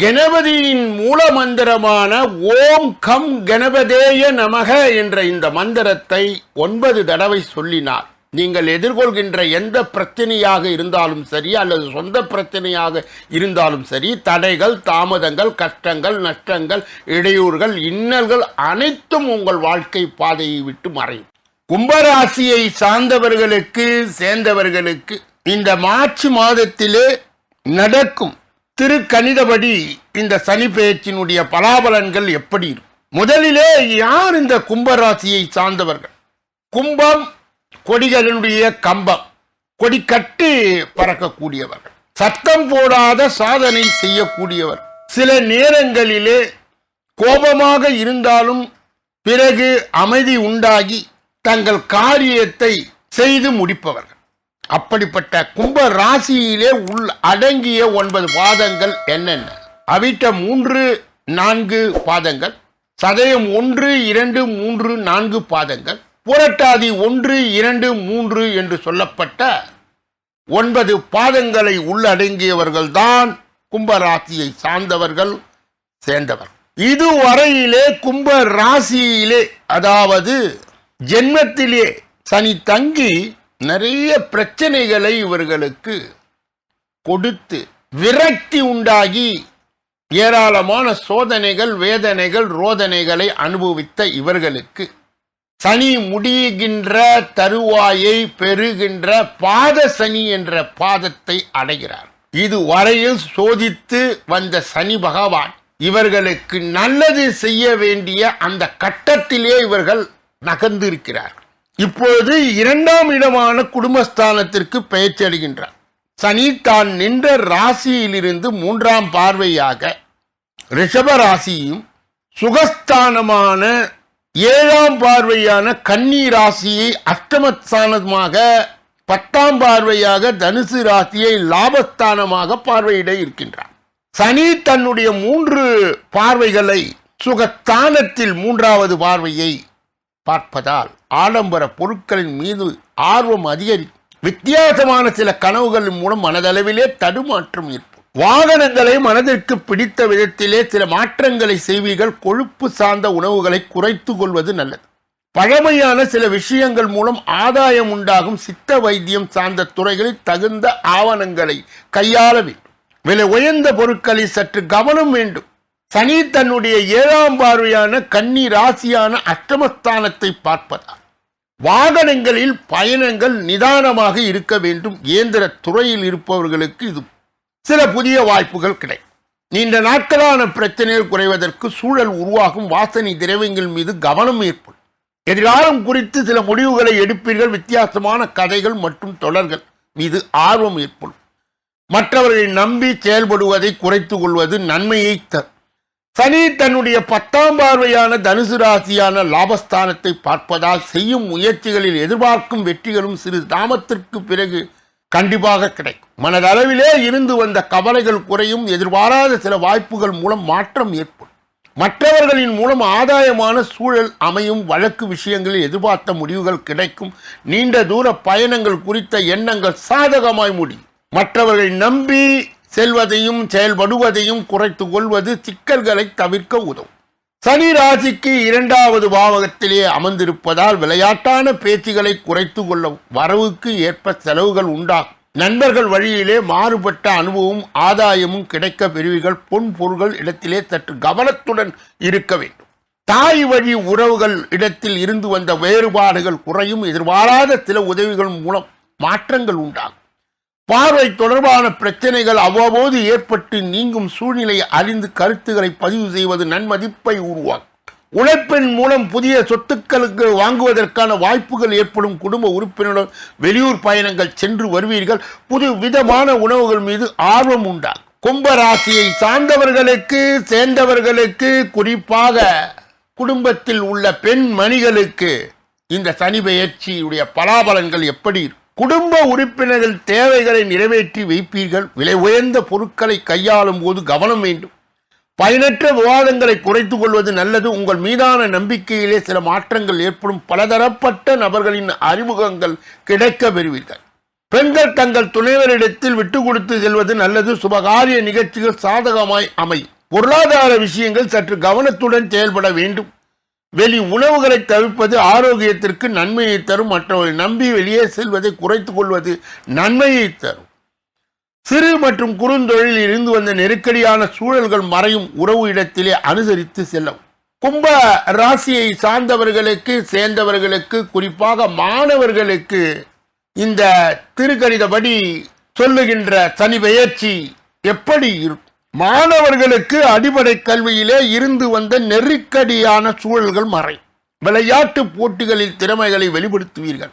கணபதியின் மூல மந்திரமான ஓம் கம் கணபதேய நமக என்ற இந்த மந்திரத்தை ஒன்பது தடவை சொல்லினார். நீங்கள் எதிர்கொள்கின்ற எந்த பிரச்சனையாக இருந்தாலும் சரி அல்லது சொந்த பிரச்சனையாக இருந்தாலும் சரி தடைகள் தாமதங்கள் கஷ்டங்கள் நஷ்டங்கள் இடையூறுகள் இன்னல்கள் அனைத்தும் உங்கள் வாழ்க்கை பாதையை விட்டு மறையும். கும்பராசியை சார்ந்தவர்களுக்கு சேர்ந்தவர்களுக்கு இந்த மார்ச் மாதத்திலே நடக்கும் திருக்கணிதபடி இந்த சனி பெயர்ச்சியினுடைய பலாபலன்கள் எப்படி இருக்கும்? முதலிலே யார் இந்த கும்பராசியை சார்ந்தவர்கள்? கும்பம் கொடிகளினுடைய கம்பம் கொடி கட்டி பறக்கக்கூடியவர்கள். சத்தம் போடாத சாதனை செய்யக்கூடியவர். சில நேரங்களிலே கோபமாக இருந்தாலும் பிறகு அமைதி உண்டாகி தங்கள் காரியத்தை செய்து முடிப்பவர்கள். அப்படிப்பட்ட கும்ப ராசியிலே உள் அடங்கிய ஒன்பது பாதங்கள் என்னென்ன? அவிட்ட மூன்று நான்கு பாதங்கள். சதயம் ஒன்று இரண்டு மூன்று நான்கு பாதங்கள். புரட்டாதி ஒன்று இரண்டு மூன்று என்று சொல்லப்பட்ட ஒன்பது பாதங்களை உள்ளடங்கியவர்கள்தான் கும்பராசியை சார்ந்தவர்கள் சேர்ந்தவர். இதுவரையிலே கும்ப ராசியிலே அதாவது ஜென்மத்திலே சனி தங்கி நிறைய பிரச்சனைகளை இவர்களுக்கு கொடுத்து விரக்தி உண்டாகி ஏராளமான சோதனைகள் வேதனைகள் ரோதனைகளை அனுபவித்த இவர்களுக்கு சனி முடிகின்ற தருவாயை பெறுகின்ற பாத சனி என்ற பாதத்தை அடைகிறார். இது வரையில் சோதித்து வந்த சனி பகவான் இவர்களுக்கு நல்லது செய்ய வேண்டிய அந்த கட்டத்திலே இவர்கள் நகர்ந்திருக்கிறார் இப்பொழுது இரண்டாம் இடமான குடும்பஸ்தானத்திற்கு பெயர்ச்சி அடைகின்றார். சனி தான் நின்ற ராசியிலிருந்து மூன்றாம் பார்வையாக ரிஷப ராசியும் சுகஸ்தானமான ஏழாம் பார்வையான கன்னி ராசியை அஷ்டமஸ்தானமாக பத்தாம் பார்வையாக தனுசு ராசியை லாபஸ்தானமாக பார்வையிட இருக்கின்றார். சனி தன்னுடைய மூன்று பார்வைகளை சுகஸ்தானத்தில் மூன்றாவது பார்வையை பார்ப்பதால் ஆடம்பர பொருட்களின் மீது ஆர்வம் அதிகரி வித்தியாசமான சில கனவுகளின் மூலம் மனதளவிலே தடுமாற்றம் ஏற்படும். வாகனங்களை மனதிற்கு பிடித்த விதத்திலே சில மாற்றங்களை செய்வீர்கள். கொழுப்பு சார்ந்த உணவுகளை குறைத்து கொள்வது நல்லது. பழமையான சில விஷயங்கள் மூலம் ஆதாயம் உண்டாகும் சித்த வைத்தியம் சார்ந்த துறைகளில் தகுந்த ஆவணங்களை கையாள வேண்டும். விலை உயர்ந்த பொருட்களில் சற்று கவனம் வேண்டும். சனி தன்னுடைய ஏழாம் பார்வையான கன்னி ராசியான அஷ்டமஸ்தானத்தை பார்ப்பதால் வாகனங்களில் பயணங்கள் நிதானமாக இருக்க வேண்டும். இயந்திர துறையில் இருப்பவர்களுக்கு இது சில புதிய வாய்ப்புகள் கிடைக்கும். நீண்ட நாட்களான பிரச்சனைகள் குறைவதற்கு சூழல் உருவாகும். வாசனை திரவியங்கள் மீது கவனம் ஏற்படும். எதிர்காலம் குறித்து சில முடிவுகளை எடுப்பீர்கள். வித்தியாசமான கதைகள் மற்றும் தொடர்கள் மீது ஆர்வம் ஏற்படும். மற்றவர்களை நம்பி செயல்படுவதை குறைத்துக் கொள்வது நன்மையை தரும். சனி தன்னுடைய பத்தாம் பார்வையான தனுசு ராசியான லாபஸ்தானத்தை பார்ப்பதால் செய்யும் முயற்சிகளில் எதிர்பார்க்கும் வெற்றிகளும் சிறு தாமத்திற்கு பிறகு கண்டிப்பாக கிடைக்கும். மனதளவிலே இருந்து வந்த கவலைகள் குறையும் எதிர்பாராத சில வாய்ப்புகள் மூலம் மாற்றம் ஏற்படும். மற்றவர்களின் மூலம் ஆதாயமான சூழல் அமையும் வழக்கு விஷயங்களில் எதிர்பார்த்த முடிவுகள் கிடைக்கும். நீண்ட தூர பயணங்கள் குறித்த எண்ணங்கள் சாதகமாய் முடியும். மற்றவர்களை நம்பி செல்வதையும் செயல்படுவதையும் குறைத்து கொள்வது சிக்கல்களை தவிர்க்க உதவும். சனி ராசிக்கு இரண்டாவது பாவகத்திலே அமர்ந்திருப்பதால் விளையாட்டான பேச்சுகளை குறைத்து கொள்ள வரவுக்கு ஏற்ப செலவுகள் உண்டாகும். நண்பர்கள் வழியிலே மாறுபட்ட அனுபவம் ஆதாயமும் கிடைக்க பெறுவீர்கள். பொன் பொருள்கள் இடத்திலே சற்று கவனத்துடன் இருக்க வேண்டும். தாய் வழி உறவுகள் இடத்தில் இருந்து வந்த வேறுபாடுகள் குறையும். எதிர்பாராத சில உதவிகள் மூலம் மாற்றங்கள் உண்டாகும். பார்வை தொடர்பான பிரச்சனைகள் அவ்வப்போது ஏற்பட்டு நீங்கும் சூழ்நிலை அறிந்து கருத்துக்களை பதிவு செய்வது நன்மதிப்பை உருவாக்கும். உழைப்பின் மூலம் புதிய சொத்துக்களுக்கு வாங்குவதற்கான வாய்ப்புகள் ஏற்படும் குடும்ப உறுப்பினருடன் வெளியூர் பயணங்கள் சென்று வருவீர்கள். புது விதமான உணவுகள் மீது ஆர்வம் உண்டாகும். கும்பராசியை சார்ந்தவர்களுக்கு சேர்ந்தவர்களுக்கு குறிப்பாக குடும்பத்தில் உள்ள பெண் மணிகளுக்கு இந்த சனி பெயர்ச்சியுடைய பலாபலன்கள் எப்படி இருக்கும்? குடும்ப உறுப்பினர்கள் தேவைகளை நிறைவேற்றி வைப்பீர்கள். விலை உயர்ந்த பொருட்களை கையாளும் போது கவனம் வேண்டும். பயனற்ற விவாதங்களை குறைத்து கொள்வது நல்லது. உங்கள் மீதான நம்பிக்கையிலே சில மாற்றங்கள் ஏற்படும். பலதரப்பட்ட நபர்களின் அறிமுகங்கள் கிடைக்க பெறுவீர்கள். பெண்கள் தங்கள் துணைவரிடத்தில் விட்டு கொடுத்து செல்வது நல்லது. சுபகாரிய நிகழ்ச்சிகள் சாதகமாய் அமையும். பொருளாதார விஷயங்கள் சற்று கவனத்துடன் செயல்பட வேண்டும். வெளி உணவுகளை தவிர்ப்பது ஆரோக்கியத்திற்கு நன்மையை தரும். மற்றவர்களை நம்பி வெளியே செல்வதை குறைத்து கொள்வது நன்மையை தரும். சிறு மற்றும் குறுந்தொழிலில் இருந்து வந்த நெருக்கடியான சூழல்கள் மறையும் உறவு இடத்திலே அனுசரித்து செல்லவும். கும்ப ராசியை சார்ந்தவர்களுக்கு சேர்ந்தவர்களுக்கு குறிப்பாக மாணவர்களுக்கு இந்த திருக்கணிதபடி சொல்லுகின்ற சனி பெயர்ச்சி எப்படி இருக்கும்? மாணவர்களுக்கு அடிப்படை கல்வியிலே இருந்து வந்த நெருக்கடியான சூழல்கள் மறை. விளையாட்டு போட்டிகளில் திறமைகளை வெளிப்படுத்துவீர்கள்.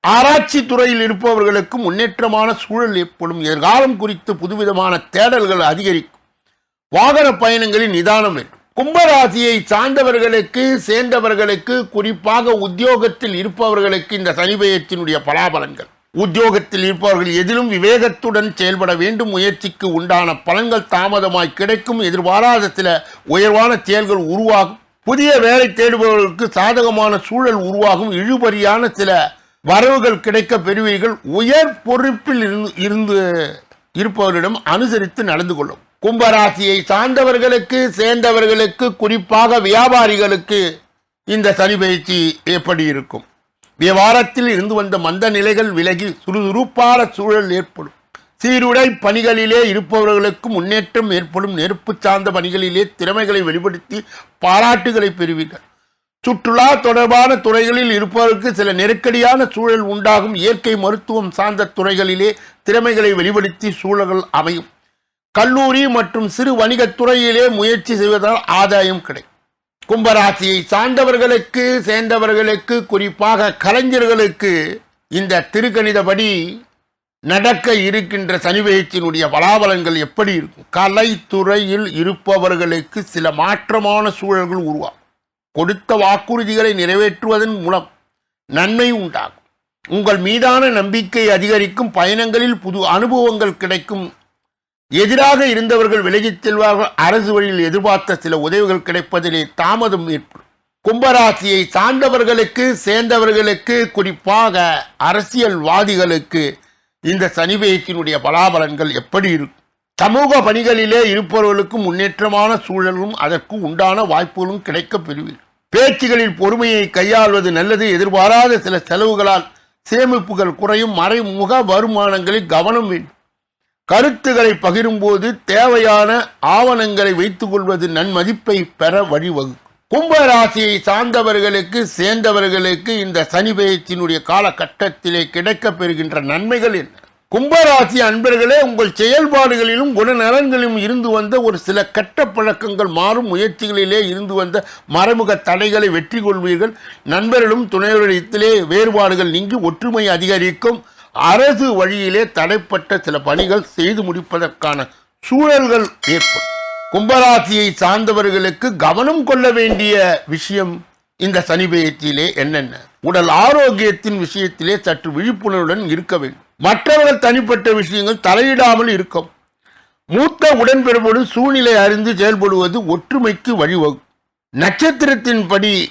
ஆராய்ச்சி துறையில் இருப்பவர்களுக்கு முன்னேற்றமான சூழல் ஏற்படும். எதிர்காலம் குறித்து புதுவிதமான தேடல்கள் அதிகரிக்கும். வாகன பயணங்களில் நிதானம் வேண்டும். கும்பராசியை சார்ந்தவர்களுக்கு சேர்ந்தவர்களுக்கு குறிப்பாக உத்தியோகத்தில் இருப்பவர்களுக்கு இந்த சனிபயத்தினுடைய பலாபலன்கள். உத்தியோகத்தில் இருப்பவர்கள் எதிலும் விவேகத்துடன் செயல்பட வேண்டும் முயற்சிக்கு உண்டான பலன்கள் தாமதமாய் கிடைக்கும். எதிர்பாராத சில உயர்வான செயல்கள் உருவாகும். புதிய வேலை தேடுபவர்களுக்கு சாதகமான சூழல் உருவாகும். இழுபறியான சில வரவுகள் கிடைக்க பெறுவீர்கள். உயர் பொறுப்பில் இருந்து இருந்து இருப்பவரிடம் அனுசரித்து நடந்து கொள்ளும். கும்பராசியை சார்ந்தவர்களுக்கு சேர்ந்தவர்களுக்கு குறிப்பாக வியாபாரிகளுக்கு இந்த சனி பயிற்சி எப்படி இருக்கும்? வியாபாரத்தில் இருந்து வந்த மந்த நிலைகள் விலகி சுறுசுறுப்பான சூழல் ஏற்படும். சீருடை பணிகளிலே இருப்பவர்களுக்கு முன்னேற்றம் ஏற்படும். நெருப்பு சார்ந்த பணிகளிலே திறமைகளை வெளிப்படுத்தி பாராட்டுகளை பெறுவீர்கள். சுற்றுலா தொடர்பான துறைகளில் இருப்பவருக்கு சில நெருக்கடியான சூழல் உண்டாகும். இயற்கை மருத்துவம் சார்ந்த துறைகளிலே திறமைகளை வெளிப்படுத்தி சூழல்கள் அமையும். கல்லூரி மற்றும் சிறு வணிகத் துறையிலே முயற்சி செய்வதால் ஆதாயம் கிடைக்கும். கும்பராசியை சார்ந்தவர்களுக்கு சேர்ந்தவர்களுக்கு குறிப்பாக கலைஞர்களுக்கு இந்த திருக்கணிதபடி நடக்க இருக்கின்ற சனிவயத்தினுடைய பலாபலங்கள் எப்படி இருக்கும்? கலைத்துறையில் இருப்பவர்களுக்கு சில மாற்றமான சூழல்கள் உருவாகும். கொடுத்த வாக்குறுதிகளை நிறைவேற்றுவதன் மூலம் நன்மை உண்டாகும். உங்கள் மீதான நம்பிக்கை அதிகரிக்கும் பயணங்களில் புது அனுபவங்கள் கிடைக்கும் எதிராக இருந்தவர்கள் விலகிச் செல்வார்கள். அரசு வழியில் எதிர்பார்த்த சில உதவிகள் கிடைப்பதிலே தாமதம் ஏற்படும். கும்பராசியை சார்ந்தவர்களுக்கு சேர்ந்தவர்களுக்கு குறிப்பாக அரசியல்வாதிகளுக்கு இந்த சனிபெயர்ச்சியினுடைய பலாபலன்கள் எப்படி இருக்கும்? சமூக பணிகளிலே இருப்பவர்களுக்கு முன்னேற்றமான சூழலும் அதற்கு உண்டான வாய்ப்புகளும் கிடைக்கப் பெறுவீர்கள். பேச்சுகளில் பொறுமையை கையாள்வது நல்லது. எதிர்பாராத சில செலவுகளால் சேமிப்புகள் குறையும். மறைமுக வருமானங்களில் கவனம் வேண்டும். கருத்துக்களை பகிரும்போது தேவையான ஆவணங்களை வைத்துக் கொள்வது நன்மதிப்பை பெற வழிவகுக்கும். கும்பராசியை சார்ந்தவர்களுக்கு சேர்ந்தவர்களுக்கு இந்த சனிபயத்தினுடைய காலகட்டத்திலே கிடைக்கப் பெறுகின்ற நன்மைகள் என்ன? கும்பராசி அன்பர்களே உங்கள் செயல்பாடுகளிலும் குணநலன்களிலும் இருந்து வந்த ஒரு சில கெட்ட பழக்கங்கள் மாறும் முயற்சிகளிலே இருந்து வந்த மறைமுக தடைகளை வெற்றி கொள்வீர்கள் நண்பர்களும் துணைவரிடத்திலே வேறுபாடுகள் நீங்கி ஒற்றுமை அதிகரிக்கும். அரசு வழியிலே தடைப்பட்ட சில பணிகள் செய்து முடிப்பதற்கான சூழல்கள் ஏற்படும். கும்பராசியை சார்ந்தவர்களுக்கு கவனம் கொள்ள வேண்டிய விஷயம் இந்த சனி பெயர்ச்சியிலே என்னென்ன? உடல் ஆரோக்கியத்தின் விஷயத்திலே சற்று விழிப்புணர்வுடன் இருக்க வேண்டும். மற்றவர்கள் தனிப்பட்ட விஷயங்கள் தலையிடாமல் இருக்கும். மூத்த உடன்பிறப்போடு சூழ்நிலை அறிந்து செயல்படுவது ஒற்றுமைக்கு வழிவகுக்கும். நட்சத்திரத்தின்படி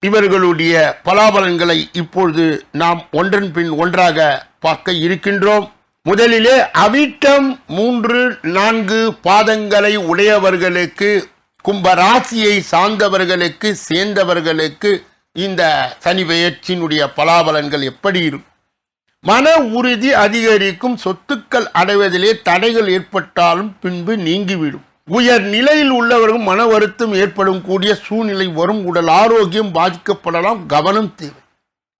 இவர்களுடைய பலாபலன்களை இப்பொழுது நாம் ஒன்றன் பின் ஒன்றாக பார்க்க இருக்கின்றோம். முதலிலே அவிட்டம் மூன்று நான்கு பாதங்களை உடையவர்களுக்கு கும்பராசியை சார்ந்தவர்களுக்கு சேர்ந்தவர்களுக்கு இந்த சனி பெயர்ச்சியினுடைய பலாபலன்கள் எப்படி இருக்கும்? மன உறுதி அதிகரிக்கும் சொத்துக்கள் அடைவதிலே தடைகள் ஏற்பட்டாலும் பின்பு நீங்கிவிடும். உயர் நிலையில் உள்ளவர்கள் மன வருத்தம் ஏற்படும் கூடிய சூழ்நிலை வரும் உடல் ஆரோக்கியம் பாதிக்கப்படலாம் கவனம் தேவை.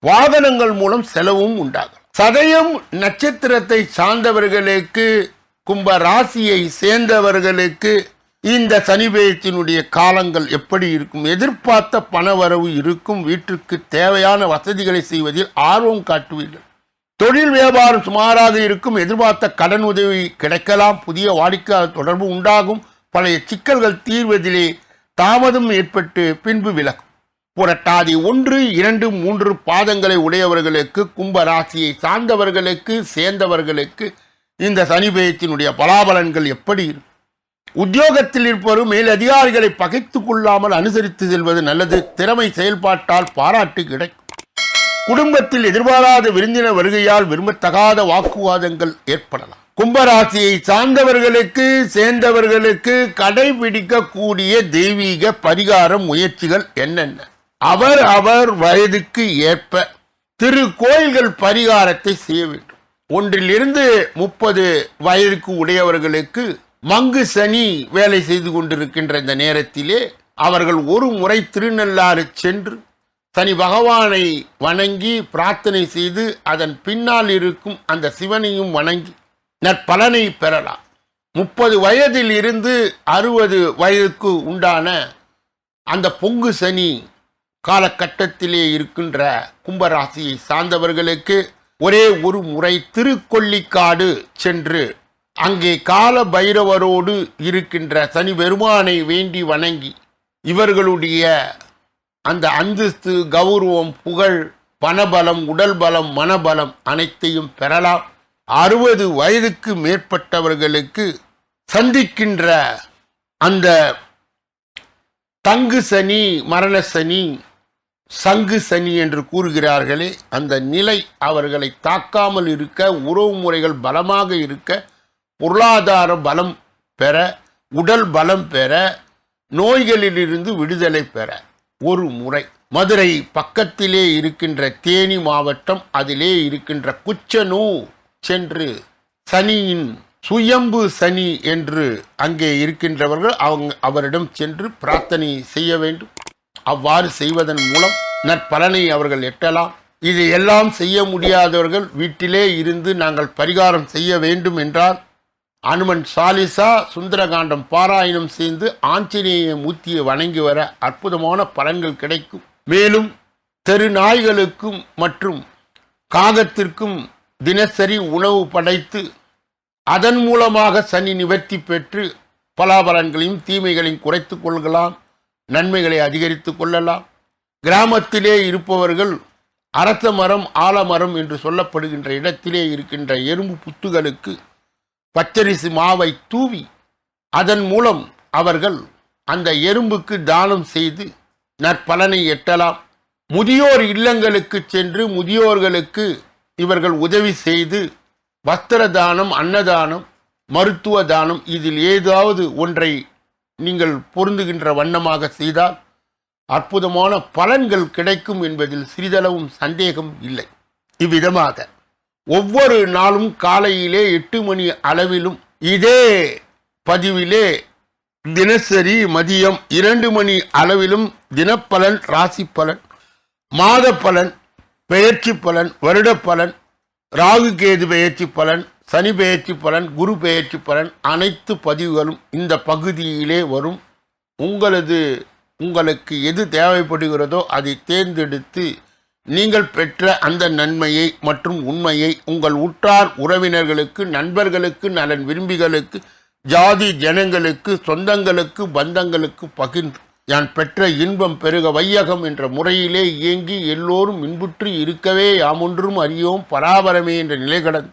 வாகனங்கள் மூலம் செலவும் உண்டாகும் சதயம் நட்சத்திரத்தை சார்ந்தவர்களுக்கு கும்ப ராசியை சேர்ந்தவர்களுக்கு இந்த சனி பெயர்ச்சியினுடைய காலங்கள் எப்படி இருக்கும்? எதிர்பார்த்த பணவரவு இருக்கும். வீட்டிற்கு தேவையான வசதிகளை செய்வதில் ஆர்வம் காட்டுவீர்கள். தொழில் வியாபாரம் சுமாராக இருக்கும். எதிர்பார்த்த கடன் உதவி கிடைக்கலாம். புதிய வாடிக்கையாளர் தொடர்பு உண்டாகும். பழைய சிக்கல்கள் தீர்வதிலே தாமதம் ஏற்பட்டு பின்பு விலகும். புரட்டாதி ஒன்று இரண்டு மூன்று பாதங்களை உடையவர்களுக்கு கும்ப ராசியை சார்ந்தவர்களுக்கு சேர்ந்தவர்களுக்கு இந்த சனி பெயர்ச்சியினுடைய பலாபலன்கள் எப்படி இருக்கும்? உத்தியோகத்தில் இருப்பவரும் மேல் அதிகாரிகளை பகைத்து கொள்ளாமல் அனுசரித்து செல்வது நல்லது. திறமை செயல்பாட்டால் பாராட்டு கிடைக்கும். குடும்பத்தில் எதிர்பாராத விருந்தினர் வருகையால் விரும்பத்தகாத வாக்குவாதங்கள் ஏற்படலாம். கும்பராசியை சார்ந்தவர்களுக்கு சேர்ந்தவர்களுக்கு கடைபிடிக்கக்கூடிய தெய்வீக பரிகாரம் முயற்சிகள் என்னென்ன? அவர் அவர் வயதுக்கு ஏற்ப திரு கோயில்கள் பரிகாரத்தை செய்ய வேண்டும். ஒன்றிலிருந்து முப்பது வயதுக்கு உடையவர்களுக்கு மங்கு சனி வேலை செய்து கொண்டிருக்கின்ற இந்த நேரத்திலே அவர்கள் ஒரு முறை திருநள்ளாறு சென்று சனி பகவானை வணங்கி பிரார்த்தனை செய்து அதன் பின்னால் இருக்கும் அந்த சிவனையும் வணங்கி நற்பலனை பெறலாம். முப்பது வயதில் இருந்து அறுபது வயதுக்கு உண்டான அந்த பொங்கு சனி காலகட்டத்திலே இருக்கின்ற கும்பராசியை சார்ந்தவர்களுக்கு ஒரே ஒரு முறை திருக்கொள்ளிக்காடு சென்று அங்கே கால பைரவரோடு இருக்கின்ற சனி பெருமானை வேண்டி வணங்கி இவர்களுடைய அந்த அந்தஸ்து கௌரவம் புகழ் பணபலம் உடல் பலம் மனபலம் அனைத்தையும் பெறலாம். அறுபது வயதுக்கு மேற்பட்டவர்களுக்கு சந்திக்கின்ற அந்த தங்கு சனி மரண சனி சங்கு சனி என்று கூறுகிறார்களே அந்த நிலை அவர்களை தாக்காமல் இருக்க உறவு முறைகள் பலமாக இருக்க பொருளாதார பலம் பெற உடல் பலம் பெற நோய்களிலிருந்து விடுதலை பெற ஒரு முறை. மதுரை பக்கத்திலே இருக்கின்ற தேனி மாவட்டம் அதிலே இருக்கின்ற குச்சனூர் சென்று சனியின் சுயம்பு சனி என்று அங்கே இருக்கின்றவர்கள் அவங்க அவரிடம் சென்று பிரார்த்தனை செய்ய வேண்டும். அவ்வாறு செய்வதன் மூலம் நற்பலனை அவர்கள் எட்டலாம். இது எல்லாம் செய்ய முடியாதவர்கள் வீட்டிலே இருந்து நாங்கள் பரிகாரம் செய்ய வேண்டும் என்றால் அனுமன் சாலிசா சுந்தரகாண்டம் பாராயணம் செய்து ஆஞ்சநேய மூர்த்தியை வணங்கி வர அற்புதமான பலன்கள் கிடைக்கும். மேலும் தெரு நாய்களுக்கும் மற்றும் காகத்திற்கும் தினசரி உணவு படைத்து அதன் மூலமாக சனி நிவர்த்தி பெற்று பலாபலன்களையும் தீமைகளையும் குறைத்து கொள்ளலாம் நன்மைகளை அதிகரித்து கொள்ளலாம். கிராமத்திலே இருப்பவர்கள் அரச மரம் ஆலமரம் என்று சொல்லப்படுகின்ற இடத்திலே இருக்கின்ற எறும்பு புத்துகளுக்கு பச்சரிசி மாவை தூவி அதன் மூலம் அவர்கள் அந்த எறும்புக்கு தானம் செய்து நற்பலனை எட்டலாம். முதியோர் இல்லங்களுக்கு சென்று முதியோர்களுக்கு இவர்கள் உதவி செய்து வஸ்திர தானம் அன்னதானம் மருத்துவ தானம் இதில் ஏதாவது ஒன்றை நீங்கள் பொருந்துகின்ற வண்ணமாக செய்தால் அற்புதமான பலன்கள் கிடைக்கும் என்பதில் சிறிதளவும் சந்தேகம் இல்லை. இவ்விதமாக ஒவ்வொரு நாளும் காலையிலே எட்டு மணி அளவிலும் இதே பதிவிலே தினசரி மதியம் இரண்டு மணி அளவிலும் தினப்பலன் ராசி பலன் மாத பலன் பெயர்ச்சி பலன் வருட பலன் ராகு கேது பெயர்ச்சி பலன் சனி பெயர்ச்சி பலன் குரு பெயர்ச்சி பலன் அனைத்து பதிவுகளும் இந்த பகுதியிலே வரும். உங்களது உங்களுக்கு எது தேவைப்படுகிறதோ அதை தேர்ந்தெடுத்து நீங்கள் பெற்ற அந்த நன்மையை மற்றும் உண்மையை உங்கள் உற்றார் உறவினர்களுக்கு நண்பர்களுக்கு நலன் விரும்பிகளுக்கு ஜாதி ஜனங்களுக்கு சொந்தங்களுக்கு பந்தங்களுக்கு பகிர்ந்து யான் பெற்ற இன்பம் பெருக வையகம் என்ற முறையிலே இயங்கி எல்லோரும் இன்புற்று இருக்கவே யாமொன்றும் அறியோம் பராபரமே என்ற நிலை கடந்து